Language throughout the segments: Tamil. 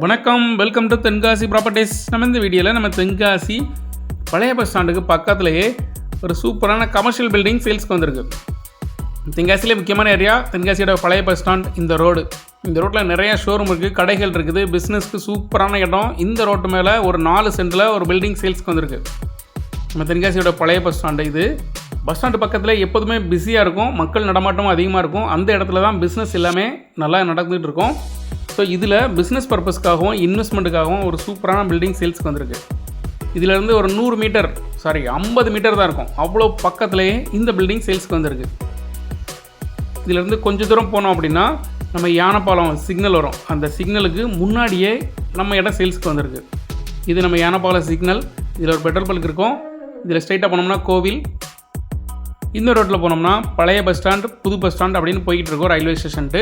வணக்கம் வெல்கம் டு தென்காசி ப்ராப்பர்ட்டிஸ் நம்ம இந்த வீடியோவில் நம்ம தென்காசி பழைய பஸ் ஸ்டாண்டுக்கு பக்கத்துலேயே ஒரு சூப்பரான கமர்ஷியல் பில்டிங் சேல்ஸ்க்கு வந்திருக்கு. தென்காசியிலே முக்கியமான ஏரியா தென்காசியோட பழைய பஸ் ஸ்டாண்ட் இந்த ரோடு இந்த ரோட்டில் நிறைய ஷோரூம் இருக்குது கடைகள் இருக்குது பிஸ்னஸ்க்கு சூப்பரான இடம். இந்த ரோட்டு மேலே ஒரு நாலு சென்டில் ஒரு பில்டிங் சேல்ஸ்க்கு வந்திருக்கு. நம்ம தென்காசியோட பழைய பஸ் ஸ்டாண்டு இது. பஸ் ஸ்டாண்டு பக்கத்தில் எப்போதுமே பிஸியாக இருக்கும் மக்கள் நடமாட்டமும் அதிகமாக இருக்கும். அந்த இடத்துல தான் பிஸ்னஸ் எல்லாமே நல்லா நடந்துகிட்டு இருக்கும். ஸோ இதில் பிஸ்னஸ் பர்பஸ்க்காகவும் இன்வெஸ்ட்மெண்ட்டுக்காகவும் ஒரு சூப்பரான பில்டிங் சேல்ஸ்க்கு வந்திருக்கு. இதிலேருந்து ஒரு நூறு மீட்டர் சாரி ஐம்பது மீட்டர் தான் இருக்கும். அவ்வளோ பக்கத்துலேயே இந்த பில்டிங் சேல்ஸ்க்கு வந்திருக்கு. இதிலேருந்து கொஞ்சம் தூரம் போனோம் அப்படின்னா நம்ம யானைப்பாலம் சிக்னல் வரும். அந்த சிக்னலுக்கு முன்னாடியே நம்ம இடம் சேல்ஸ்க்கு வந்திருக்கு. இது நம்ம யானைப்பாலம் சிக்னல் இதில் ஒரு பெட்ரோல் பல்க் இருக்கும். இதில் ஸ்ட்ரைட்டாக போனோம்னா கோவில். இந்த ரோட்டில் போனோம்னா பழைய பஸ் ஸ்டாண்டு புது பஸ் ஸ்டாண்ட் அப்படின்னு போய்கிட்டு இருக்கோம் ரயில்வே ஸ்டேஷன்ட்டு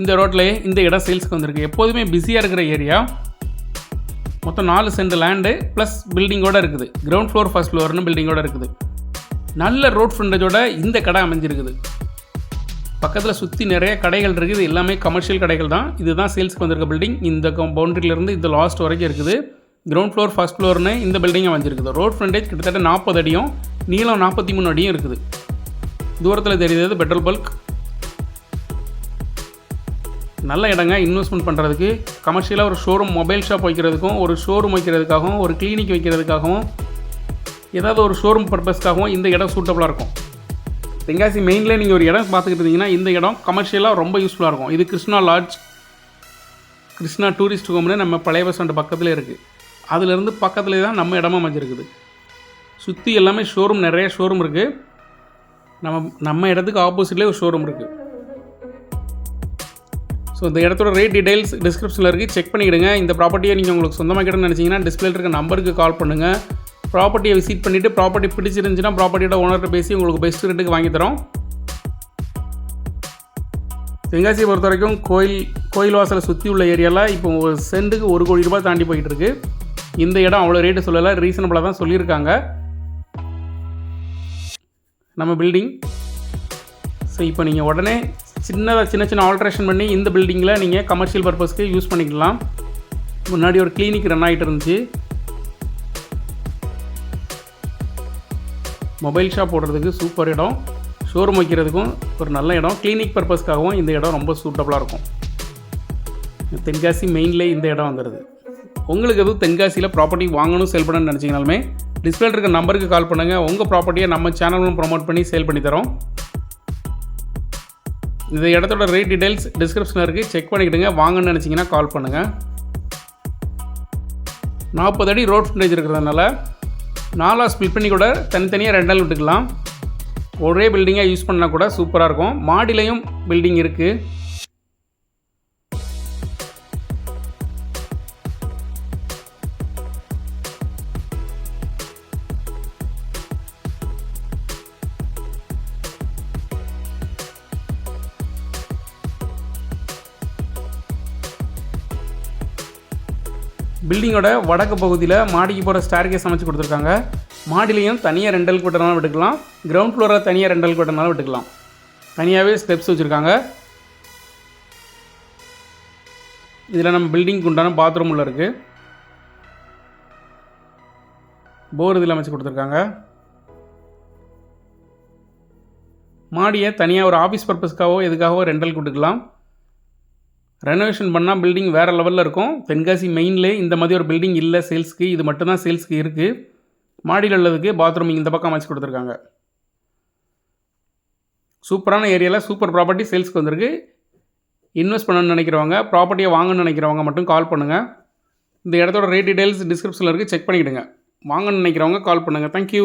இந்த ரோட்லேயே இந்த இடம் சேல்ஸ்க்கு வந்திருக்கு. எப்போதுமே பிஸியாக இருக்கிற ஏரியா மொத்தம் நாலு சென்ட் லேண்டு ப்ளஸ் பில்டிங்கோட இருக்குது. கிரவுண்ட் ஃப்ளோர் ஃபர்ஸ்ட் ஃப்ளோர்னு பில்டிங்கோட இருக்குது. நல்ல ரோட் ஃப்ரண்டேஜோட இந்த கடை அமைஞ்சிருக்குது. பக்கத்தில் சுற்றி நிறைய கடைகள் இருக்குது. எல்லாமே கமர்ஷியல் கடைகள் தான். இதுதான் சேல்ஸ்க்கு வந்திருக்க பில்டிங் இந்த பவுண்டரியிலேருந்து இந்த லாஸ்ட் வரைக்கும் இருக்குது. கிரவுண்ட் ஃப்ளோர் ஃபர்ஸ்ட் ஃப்ளோர்னு இந்த பில்டிங் அமைஞ்சிருக்குது. ரோட் ஃப்ரண்டேஜ் கிட்டத்தட்ட நாற்பது அடியும் நீளம் நாற்பத்தி மூணு அடியும் இருக்குது. தூரத்தில் தெரியுது பெட்ரோல் பல்க் நல்ல இடங்க இன்வெஸ்ட்மெண்ட் பண்ணுறதுக்கு கமர்ஷியலாக ஒரு ஷோரூம் மொபைல் ஷாப் வைக்கிறதுக்கும் ஒரு ஷோரூம் வைக்கிறதுக்காகவும் ஒரு கிளினிக் வைக்கிறதுக்காகவும் ஏதாவது ஒரு ஷோரூம் பர்பஸ்க்காகவும் இந்த இடம் சூட்டபுளாக இருக்கும். தென்காசி மெயினில் நீங்கள் ஒரு இடம் பார்த்துக்கிட்டு இருந்தீங்கன்னா இந்த இடம் கமர்ஷியலாக ரொம்ப யூஸ்ஃபுல்லாக இருக்கும். இது கிருஷ்ணா லாட்ஜ் கிருஷ்ணா டூரிஸ்ட் ஹோம்னு நம்ம பழைய பஸ் ஸ்டாண்டு பக்கத்தில் இருக்குது அதுலேருந்து பக்கத்துலேயே தான் நம்ம இடமா அமைஞ்சிருக்குது. சுற்றி எல்லாமே ஷோரூம் நிறைய ஷோரூம் இருக்குது நம்ம நம்ம இடத்துக்கு ஆப்போசிட்லேயே ஒரு ஷோரூம் இருக்குது ஸோ இந்த இடத்தோட ரேட் டீடைல்ஸ் டிஸ்கிரிப்ஷனில் இருக்குது செக் பண்ணிக்கிடுங்க. இந்த ப்ராப்பர்ட்டியை நீங்கள் உங்களுக்கு சொந்தமாக கேட்டுன்னு நினச்சிங்கன்னா டிஸ்பிளே இருக்க நம்பருக்கு கால் பண்ணுங்கள் ப்ராப்பர்ட்டியை விசிட் பண்ணிவிட்டு ப்ராப்பர்ட்டி பிடிச்சிருந்துச்சுன்னா ப்ராப்பர்ட்டியோட ஓனர்கிட்ட பேசி உங்களுக்கு பெஸ்ட் ரேட்டுக்கு வாங்கி தரோம். தென்காசியை பொறுத்த வரைக்கும் கோயில் கோயில் வாசலை சுற்றி உள்ள ஏரியாவில் இப்போ ஒரு சென்ட்டுக்கு ஒரு கோடி ரூபாய் தாண்டி போயிட்டுருக்கு இந்த இடம் அவ்வளோ ரேட்டு சொல்லலை. ரீசனபிளாக தான் சொல்லியிருக்காங்க. நம்ம பில்டிங் ஸோ இப்போ நீங்கள் உடனே சின்னதாக சின்ன சின்ன ஆல்ட்ரேஷன் பண்ணி இந்த பில்டிங்கில் நீங்கள் கமர்ஷியல் பர்பஸ்க்கு யூஸ் பண்ணிக்கலாம். முன்னாடி ஒரு கிளினிக் ரன் ஆகிட்டு இருந்துச்சு. மொபைல் ஷாப் போடுறதுக்கு சூப்பர் இடம். ஷோரூம் வைக்கிறதுக்கும் ஒரு நல்ல இடம். கிளினிக் பர்பஸ்க்காகவும் இந்த இடம் ரொம்ப சூட்டபுளாக இருக்கும். தென்காசி மெயின்லே இந்த இடம் வந்துடுது உங்களுக்கு எதுவும் தென்காசியில் ப்ராப்பர்ட்டி வாங்கணும் சேல் பண்ணணும்னு நினச்சிங்கனாலுமே டிஸ்பிளே இருக்க நம்பருக்கு கால் பண்ணுங்கள் உங்கள் ப்ராப்பர்ட்டியை நம்ம சேனலும் ப்ரொமோட் பண்ணி சேல் பண்ணி தரோம். இந்த இடத்தோட ரேட் டீடைல்ஸ் டிஸ்கிரிப்ஷனில் இருக்குது செக் பண்ணிக்கிடுங்க. வாங்கன்னு நினச்சிங்கன்னா கால் பண்ணுங்கள் நாற்பது அடி ரோட் ஃப்ரண்டேஜ் இருக்கிறதுனால நாலாக ஸ்பிளிட் பண்ணி கூட தனித்தனியாக ரெண்டால் விட்டுக்கலாம். ஒரே பில்டிங்காக யூஸ் பண்ணால் கூட சூப்பராக இருக்கும். மாடிலையும் பில்டிங் இருக்குது பில்டிங்கோட வடக்கு பகுதியில் மாடிக்கு போகிற ஸ்டார்கேஸ் அமைச்சு கொடுத்துருக்காங்க. மாடிலையும் தனியாக ரெண்டல் கூட்டனாலும் விட்டுக்கலாம். கிரவுண்ட் ஃப்ளோரை தனியாக ரெண்டல் கூட்டனாலும் விட்டுக்கலாம். தனியாகவே ஸ்டெப்ஸ் வச்சுருக்காங்க. இதில் நம்ம பில்டிங்க்கு உண்டான பாத்ரூம் உள்ள இருக்குது போர் இதில் அமைச்சு கொடுத்துருக்காங்க. மாடியை தனியாக ஒரு ஆஃபீஸ் பர்பஸ்க்காகவோ எதுக்காகவோ ரெண்டல் கொடுக்கலாம். ரெனோவேஷன் பண்ணால் பில்டிங் வேறு லெவலில் இருக்கும். தென்காசி மெயின்லேயே இந்த மாதிரி ஒரு பில்டிங் இல்லை சேல்ஸ்க்கு இது மட்டும்தான் சேல்ஸ்க்கு இருக்குது மாடியில் உள்ளதுக்கு பாத்ரூம் இந்த பக்கம் அமைச்சு கொடுத்துருக்காங்க. சூப்பரான ஏரியாவில் சூப்பர் ப்ராப்பர்ட்டி சேல்ஸ்க்கு வந்திருக்கு. இன்வெஸ்ட் பண்ணணும்னு நினைக்கிறவங்க ப்ராப்பர்ட்டியை வாங்கணும்னு நினைக்கிறவங்க மட்டும் கால் பண்ணுங்கள் இந்த இடத்தோட ரேட் டீடைல்ஸ் டிஸ்கிரிப்ஷனில் இருக்குது செக் பண்ணிக்கிடுங்க. வாங்கணும்னு நினைக்கிறவங்க கால் பண்ணுங்கள் தேங்க்யூ